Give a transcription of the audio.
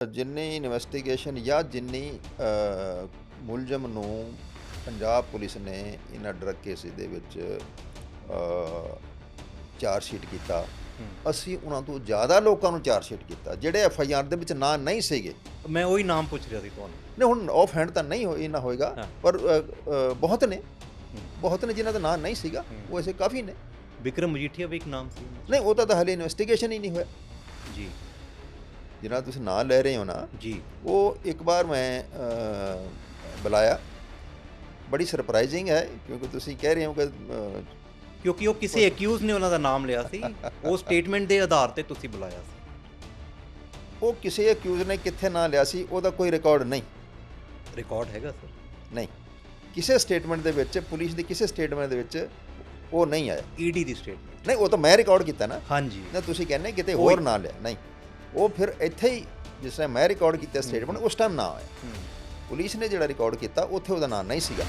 ਜਿੰਨੀ ਇਨਵੈਸਟੀਗੇਸ਼ਨ ਜਾਂ ਜਿੰਨੀ ਮੁਲਜ਼ਮ ਨੂੰ ਪੰਜਾਬ ਪੁਲਿਸ ਨੇ ਇਹਨਾਂ ਡਰੱਗ ਕੇਸਿਸ ਦੇ ਵਿੱਚ ਚਾਰਜ ਸ਼ੀਟ ਕੀਤਾ ਅਸੀਂ ਉਹਨਾਂ ਤੋਂ ਜ਼ਿਆਦਾ ਲੋਕਾਂ ਨੂੰ ਚਾਰਜ ਸ਼ੀਟ ਕੀਤਾ ਜਿਹੜੇ ਐਫ ਆਈ ਆਰ ਦੇ ਵਿੱਚ ਨਾਂ ਨਹੀਂ ਸੀਗੇ। ਮੈਂ ਉਹੀ ਨਾਮ ਪੁੱਛ ਰਿਹਾ ਸੀ ਤੁਹਾਨੂੰ। ਨੇ ਹੁਣ ਆਫ ਹੈਂਡ ਤਾਂ ਨਹੀਂ ਹੋਈ ਨਾ ਹੋਏਗਾ। ਪਰ ਬਹੁਤ ਨੇ। ਬਹੁਤ ਨੇ ਜਿਨ੍ਹਾਂ ਦਾ ਨਾਂ ਨਹੀਂ ਸੀਗਾ ਉਹ ਐਸੇ ਕਾਫੀ ਨੇ। ਵਿਕਰਮ ਮਜੀਠੀਆ ਵੀ ਇੱਕ ਨਾਮ ਸੀ। ਨਹੀਂ ਉਹ ਤਾਂ ਹਲੇ ਇਨਵੈਸਟੀਗੇਸ਼ਨ ਹੀ ਨਹੀਂ ਹੋਇਆ। ਜੀ। ਜਿਹਨਾਂ ਤੁਸੀਂ ਨਾਂ ਲੈ ਰਹੇ ਹੋ ਨਾ ਜੀ। ਉਹ ਇੱਕ ਵਾਰ ਮੈਂ ਬੁਲਾਇਆ। ਬੜੀ ਸਰਪ੍ਰਾਈਜ਼ਿੰਗ ਹੈ ਕਿਉਂਕਿ ਤੁਸੀਂ ਕਹਿ ਰਹੇ ਹੋ ਕਿ ਕਿਉਂਕਿ ਉਹ ਕਿਸੇ ਅਕਿਊਜ਼ ਨੇ ਉਹਨਾਂ ਦਾ ਨਾਮ ਲਿਆ ਸੀ ਉਹ ਸਟੇਟਮੈਂਟ ਦੇ ਆਧਾਰ ਤੇ ਤੁਸੀਂ ਬੁਲਾਇਆ ਸੀ। ਉਹ ਕਿਸੇ ਅਕਿਊਜ਼ ਨੇ ਕਿੱਥੇ ਨਾਂ ਲਿਆ ਸੀ ਉਹਦਾ ਕੋਈ ਰਿਕਾਰਡ ਨਹੀਂ। ਰਿਕਾਰਡ ਹੈਗਾ ਸਰ ਨਹੀਂ। ਕਿਸੇ ਸਟੇਟਮੈਂਟ ਦੇ ਵਿੱਚ ਪੁਲਿਸ ਦੀ ਕਿਸੇ ਸਟੇਟਮੈਂਟ ਦੇ ਵਿੱਚ ਉਹ ਨਹੀਂ ਆਇਆ। ਈਡੀ ਦੀ ਸਟੇਟਮੈਂਟ ਨਹੀਂ ਉਹ ਤਾਂ ਮੈਂ ਰਿਕਾਰਡ ਕੀਤਾ ਨਾ। ਹਾਂਜੀ। ਨਾ ਤੁਸੀਂ ਕਹਿੰਦੇ ਕਿਤੇ। ਹੋਰ ਨਾਂ ਲਿਆ ਨਹੀਂ। ਉਹ ਫਿਰ ਇੱਥੇ ਹੀ ਜਿਸ ਤਰ੍ਹਾਂ ਮੈਂ ਰਿਕਾਰਡ ਕੀਤਾ ਸਟੇਟਮੈਂਟ ਉਸ ਟਾਈਮ ਨਾ ਆਇਆ। ਪੁਲਿਸ ਨੇ ਜਿਹੜਾ ਰਿਕਾਰਡ ਕੀਤਾ ਉੱਥੇ ਉਹਦਾ ਨਾਂ ਨਹੀਂ ਸੀਗਾ।